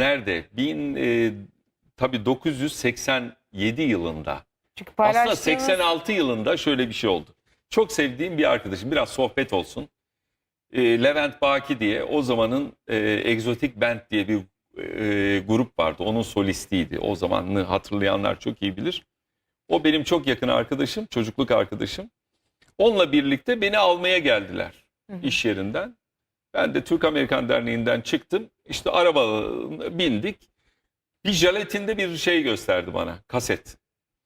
nerede? Bin e, tabii 987 yılında. Çünkü Aslında paylaştığınız 86 yılında şöyle bir şey oldu. Çok sevdiğim bir arkadaşım, biraz sohbet olsun. E, Levent Baki diye o zamanın e, Exotic Band diye bir e, grup vardı. Onun solistiydi. O zamanını hatırlayanlar çok iyi bilir. O benim çok yakın arkadaşım, çocukluk arkadaşım. Onunla birlikte beni almaya geldiler iş yerinden. Ben de Türk Amerikan Derneği'nden çıktım. İşte araba bindik. Bir jelatinde bir şey gösterdi bana, kaset.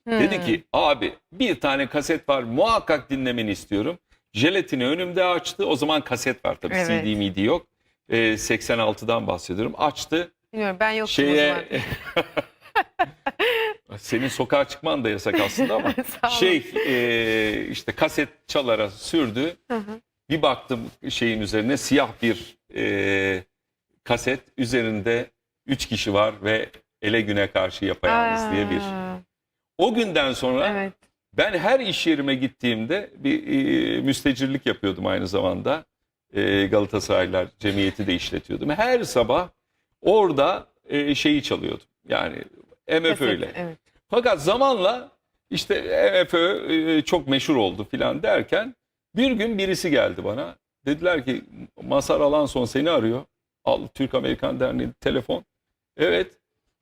Hmm. Dedi ki abi bir tane kaset var muhakkak dinlemeni istiyorum. Jelatini önümde açtı. O zaman kaset var tabii Evet. CD midi yok. Ee, 86'dan bahsediyorum. Açtı. Bilmiyorum ben yoktum. Şeye senin sokağa çıkman da yasak aslında ama şey e, işte kaset çalara sürdü. Hı hı. Bir baktım şeyin üzerine siyah bir e, kaset üzerinde üç kişi var ve ele güne karşı yapayalnız diye bir. Aa, O günden sonra Evet. ben her iş yerime gittiğimde bir e, müstecirlik yapıyordum aynı zamanda. E, Galatasaraylar Cemiyeti de işletiyordum. Her sabah orada e, şeyi çalıyordum. Yani MFÖ'yle. Kesinlikle, Evet. Fakat zamanla işte MFÖ e, çok meşhur oldu filan derken bir gün birisi geldi bana. Dediler ki Masar Alanson seni arıyor. Al Türk Amerikan Derneği telefon. Evet.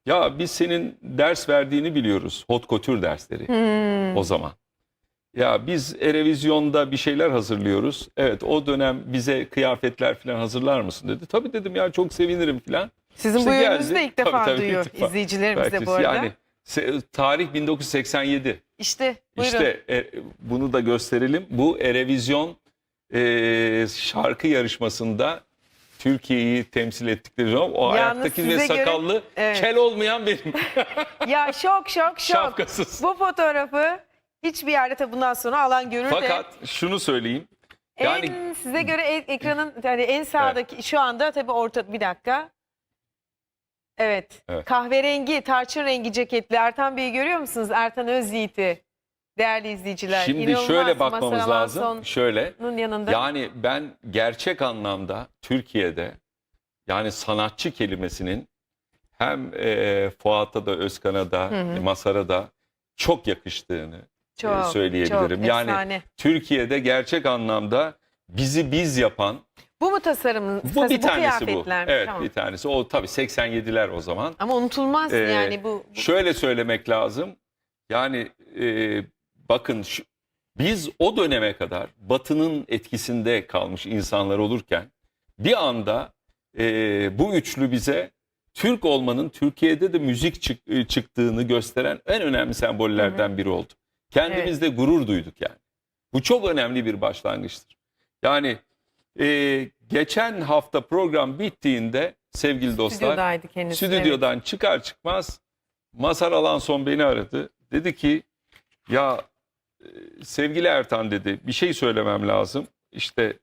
Ya biz senin ders verdiğini biliyoruz. Hot couture dersleri Hmm. o zaman. Ya biz Erevizyon'da bir şeyler hazırlıyoruz. Evet o dönem bize kıyafetler falan hazırlar mısın dedi. Tabii dedim ya çok sevinirim falan. Sizin İşte bu yönünüzü de ilk defa Tabii, tabii, duyuyor izleyicilerimiz de bu arada. Yani se- tarih 1987. işte buyurun. İşte e, bunu da gösterelim. Bu Erevizyon e, şarkı yarışmasında Türkiye'yi temsil ettikleri zaman o Yalnız ayaktaki ve size göre- sakallı Evet. kel olmayan benim Ya şok şok şok. şapkasız. Bu fotoğrafı hiçbir yerde tabi bundan sonra alan görür de Fakat şunu söyleyeyim. Yani en size göre e- ekranın yani en sağdaki şu anda tabi orta bir dakika. Evet. Evet. Kahverengi, tarçın rengi ceketli Ertan Bey'i görüyor musunuz? Ertan Özyiğit'i. Değerli izleyiciler. şimdi İnanılmaz. şöyle bakmamız lazım. Şöyle yanında. yani ben gerçek anlamda Türkiye'de yani sanatçı kelimesinin hem e, Fuat'a da Özkan'a da Hı hı. e, Masar'a da çok yakıştığını çok, söyleyebilirim. Çok, Yani efsane. Türkiye'de gerçek anlamda bizi biz yapan Bu mu tasarımın? bu bir tanesi bu. kıyafetler mi? Evet Tamam. bir tanesi. O tabii 87'ler o zaman. Ama unutulmaz Ee, yani bu. bu- Şöyle söylemek lazım. Yani e, bakın şu- biz o döneme kadar Batı'nın etkisinde kalmış insanlar olurken bir anda e, bu üçlü bize Türk olmanın Türkiye'de de müzik çık- e, çıktığını gösteren en önemli sembollerden biri oldu. Kendimizde gurur duyduk yani. Bu çok önemli bir başlangıçtır. Yani e, geçen hafta program bittiğinde sevgili dostlar Stüdyodaydı kendisi. evet. Stüdyodan çıkar çıkmaz Masar Alanson beni aradı. Dedi ki ya e, sevgili Ertan dedi bir şey söylemem lazım. İşte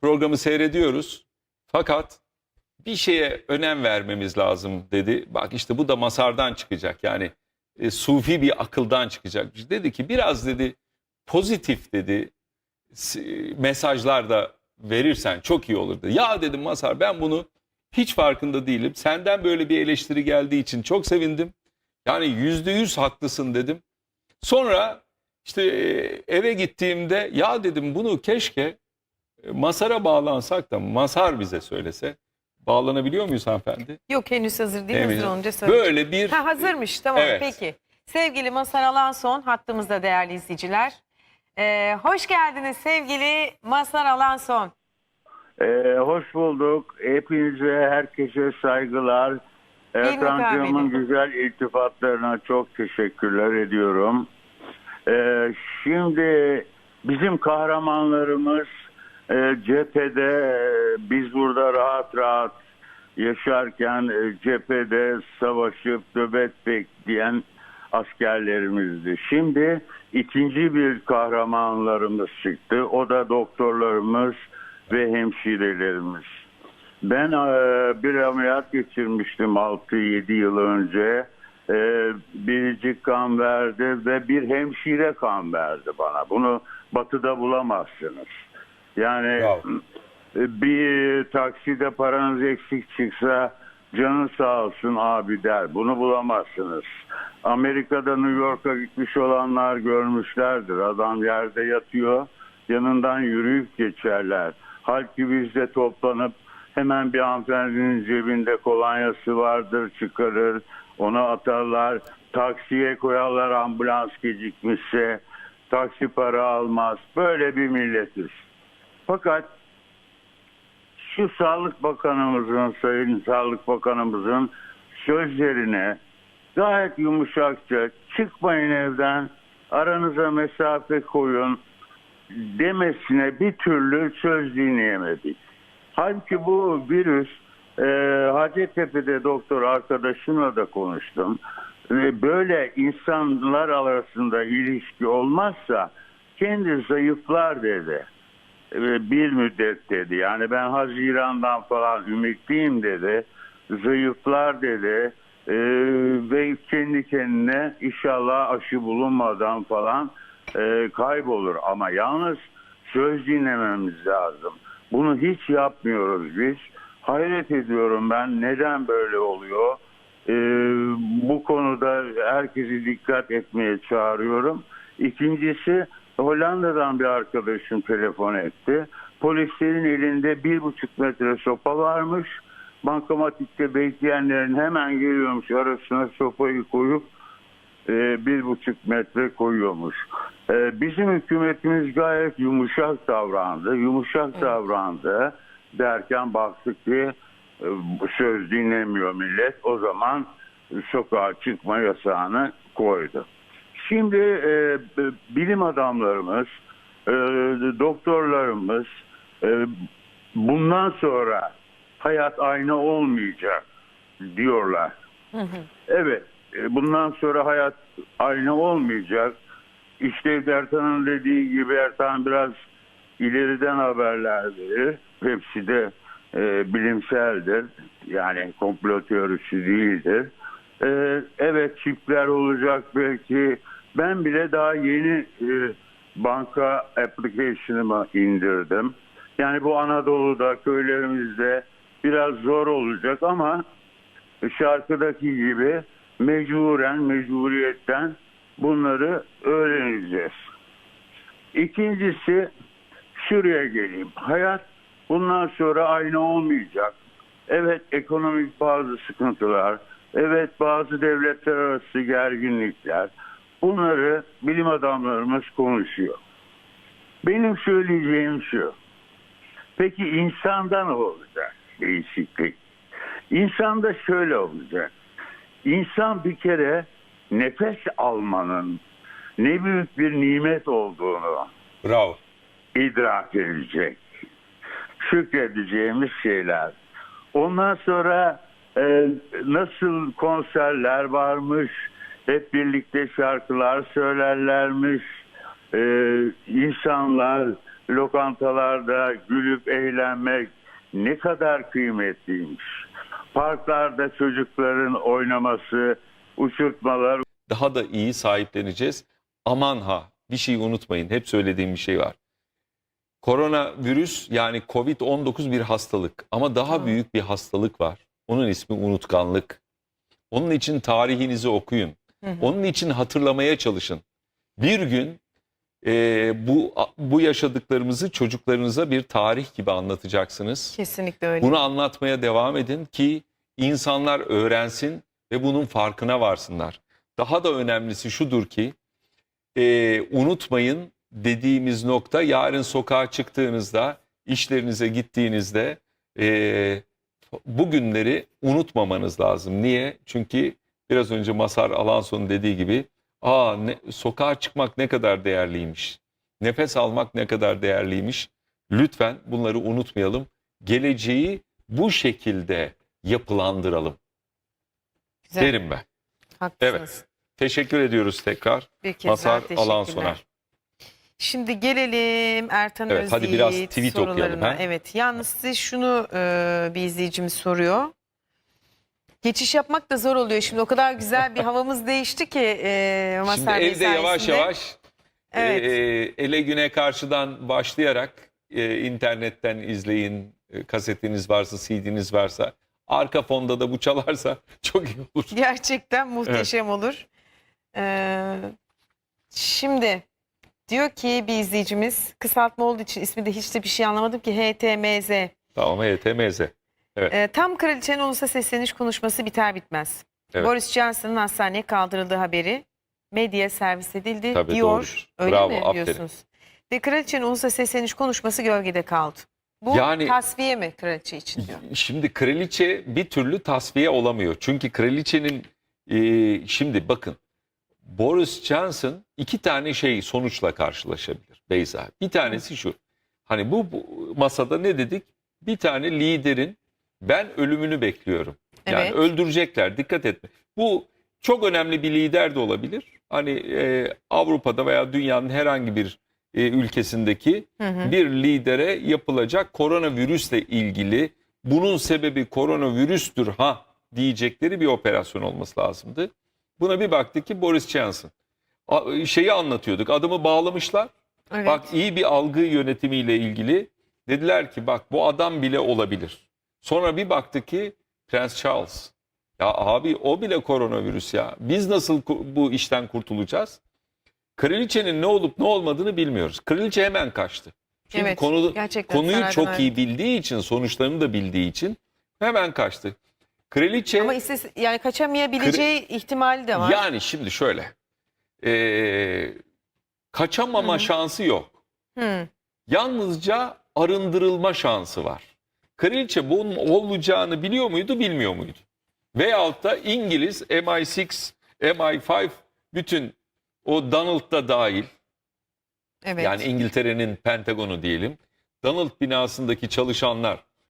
programı seyrediyoruz fakat bir şeye önem vermemiz lazım dedi. Bak işte bu da Masar'dan çıkacak yani e, sufi bir akıldan çıkacak. Dedi ki biraz dedi pozitif dedi s- mesajlar da verirsen çok iyi olur dedi. Ya dedim Masar ben bunu hiç farkında değilim. Senden böyle bir eleştiri geldiği için çok sevindim. Yani yüzde yüz haklısın dedim. Sonra işte e, eve gittiğimde ya dedim bunu keşke e, Masar'a bağlansak da Masar bize söylese. Bağlanabiliyor muyuz hanımefendi? Yok henüz hazır değil. Hazır olunca söyleyeceğim. Böyle bir Ha, hazırmış tamam Evet. peki. Sevgili Masar Alanson hattımızda değerli izleyiciler. Ee, hoş geldiniz sevgili Masar Alanson. Ee, hoş bulduk. Hepinize, herkese saygılar. Ertan'cığımın kahveli? güzel iltifatlarına çok teşekkürler ediyorum. Ee, şimdi bizim kahramanlarımız e, cephede, e, biz burada rahat rahat yaşarken e, cephede savaşıp nöbet bekleyen askerlerimizdi. Şimdi ikinci bir kahramanlarımız çıktı. O da doktorlarımız ve hemşirelerimiz. Ben e, bir ameliyat geçirmiştim 6-7 yıl önce. E, biricik kan verdi ve bir hemşire kan verdi bana. Bunu batıda bulamazsınız. Yani e, bir takside paranız eksik çıksa canın sağ olsun abi der. Bunu bulamazsınız. Amerika'da New York'a gitmiş olanlar görmüşlerdir. Adam yerde yatıyor. Yanından yürüyüp geçerler. Halbuki bizde toplanıp hemen bir hanımefendinin cebinde kolonyası vardır çıkarır. Onu atarlar. Taksiye koyarlar ambulans gecikmişse. Taksi para almaz. Böyle bir milletiz. Fakat şu Sağlık Bakanımızın, Sayın Sağlık Bakanımızın sözlerine gayet yumuşakça çıkmayın evden, aranıza mesafe koyun demesine bir türlü söz dinleyemedik. Halbuki bu virüs e, Hacettepe'de doktor arkadaşımla da konuştum. Ve böyle insanlar arasında ilişki olmazsa kendi zayıflar dedi e, bir müddet dedi. Yani ben Haziran'dan falan ümitliyim dedi. Zayıflar dedi. E, ve kendi kendine inşallah aşı bulunmadan falan e, kaybolur. Ama yalnız söz dinlememiz lazım. Bunu hiç yapmıyoruz biz. Hayret ediyorum ben neden böyle oluyor. E, bu konuda herkesi dikkat etmeye çağırıyorum. İkincisi Hollanda'dan bir arkadaşım telefon etti. Polislerin elinde bir buçuk metre sopa varmış. Bankamatikte bekleyenlerin hemen geliyormuş arasına sopayı koyup e, bir buçuk metre koyuyormuş. E, bizim hükümetimiz gayet yumuşak davrandı. Yumuşak davrandı derken baktık ki e, söz dinlemiyor millet. O zaman sokağa çıkma yasağını koydu. Şimdi e, bilim adamlarımız, e, doktorlarımız e, bundan sonra hayat aynı olmayacak diyorlar. Evet, e, bundan sonra hayat aynı olmayacak. İşte Ertan'ın dediği gibi Ertan biraz ileriden haberler verir. Hepsi de e, bilimseldir. Yani komplo teorisi değildir. E, evet çipler olacak belki. Ben bile daha yeni e, banka application'ımı indirdim. Yani bu Anadolu'da, köylerimizde biraz zor olacak ama şarkıdaki gibi mecburen, mecburiyetten bunları öğreneceğiz. İkincisi şuraya geleyim. Hayat bundan sonra aynı olmayacak. Evet ekonomik bazı sıkıntılar, evet bazı devletler arası gerginlikler. Bunları bilim adamlarımız konuşuyor. Benim söyleyeceğim şu. Peki insanda ne olacak değişiklik? İnsanda şöyle olacak. İnsan bir kere nefes almanın ne büyük bir nimet olduğunu Bravo. idrak edecek. Şükredeceğimiz şeyler. Ondan sonra e, nasıl konserler varmış, hep birlikte şarkılar söylerlermiş, e, insanlar lokantalarda gülüp eğlenmek ne kadar kıymetliymiş. Parklarda çocukların oynaması, uçurtmalar, Daha da iyi sahipleneceğiz. Aman ha bir şey unutmayın. Hep söylediğim bir şey var. Koronavirüs yani Covid-19 bir hastalık ama daha büyük bir hastalık var. Onun ismi unutkanlık. Onun için tarihinizi okuyun. Onun için hatırlamaya çalışın. Bir gün e, bu bu yaşadıklarımızı çocuklarınıza bir tarih gibi anlatacaksınız. Kesinlikle öyle. Bunu anlatmaya devam edin ki insanlar öğrensin ve bunun farkına varsınlar. Daha da önemlisi şudur ki e, unutmayın dediğimiz nokta yarın sokağa çıktığınızda, işlerinize gittiğinizde e, bu günleri unutmamanız lazım. Niye? Çünkü biraz önce Masar Alanson'un dediği gibi aa ne, sokağa çıkmak ne kadar değerliymiş. Nefes almak ne kadar değerliymiş. Lütfen bunları unutmayalım. Geleceği bu şekilde yapılandıralım Güzel. derim ben. Haklısınız. Teşekkür ediyoruz tekrar. Bir kez Masar. Alanson'a. Şimdi gelelim Ertan Evet, hadi biraz Özyiğit tweet okuyalım, sorularına. ha? Evet, yalnız size şunu e, bir izleyicimiz soruyor. Geçiş yapmak da zor oluyor. Şimdi o kadar güzel bir havamız değişti ki e, Şimdi evde yavaş sayesinde. yavaş Evet. e, ele güne karşıdan başlayarak e, internetten izleyin, e, kasetiniz varsa, CD'niz varsa arka fonda da bu çalarsa çok iyi olur. Gerçekten muhteşem olur. Ee, şimdi diyor ki bir izleyicimiz kısaltma olduğu için ismi de hiç de bir şey anlamadım ki HTMZ. Tamam HTMZ. Ee, tam kraliçenin ulusa sesleniş konuşması biter bitmez. Evet. Boris Johnson'ın hastaneye kaldırıldığı haberi medyaya servis edildi Tabii, diyor. doğrudur. Öyle Bravo, mi aferin. diyorsunuz? Ve kraliçenin ulusa sesleniş konuşması gölgede kaldı. Bu Yani- tasfiye mi kraliçe için diyor. Şimdi kraliçe bir türlü tasfiye olamıyor. Çünkü kraliçenin e, şimdi bakın Boris Johnson iki tane şey sonuçla karşılaşabilir Beyza. Bir tanesi şu. Hani bu, bu masada ne dedik? Bir tane liderin ben ölümünü bekliyorum. Yani Evet. öldürecekler dikkat etme. Bu çok önemli bir lider de olabilir. Hani e, Avrupa'da veya dünyanın herhangi bir e, ülkesindeki Hı hı. bir lidere yapılacak koronavirüsle ilgili bunun sebebi koronavirüstür ha diyecekleri bir operasyon olması lazımdı. Buna bir baktık ki Boris Johnson. A- Şeyi anlatıyorduk adamı bağlamışlar. Evet. Bak iyi bir algı yönetimiyle ilgili dediler ki bak bu adam bile olabilir. Sonra bir baktık ki Prens Charles. Ya abi o bile koronavirüs ya. Biz nasıl bu işten kurtulacağız? Kraliçenin ne olup ne olmadığını bilmiyoruz. Kraliçe hemen kaçtı. Çünkü Evet, konu, konuyu çok ayrıldı. iyi bildiği için, sonuçlarını da bildiği için hemen kaçtı. Kraliçe Ama istes yani kaçamayabileceği ihtimali de var. yani şimdi şöyle. Ee, kaçamama hı. şansı yok. Hı. Yalnızca arındırılma şansı var. Kraliçe bunun olacağını biliyor muydu, bilmiyor muydu? Veyahut da İngiliz MI6, MI5 bütün o Donald da dahil Evet. yani İngiltere'nin Pentagon'u diyelim. Donald binasındaki çalışanlar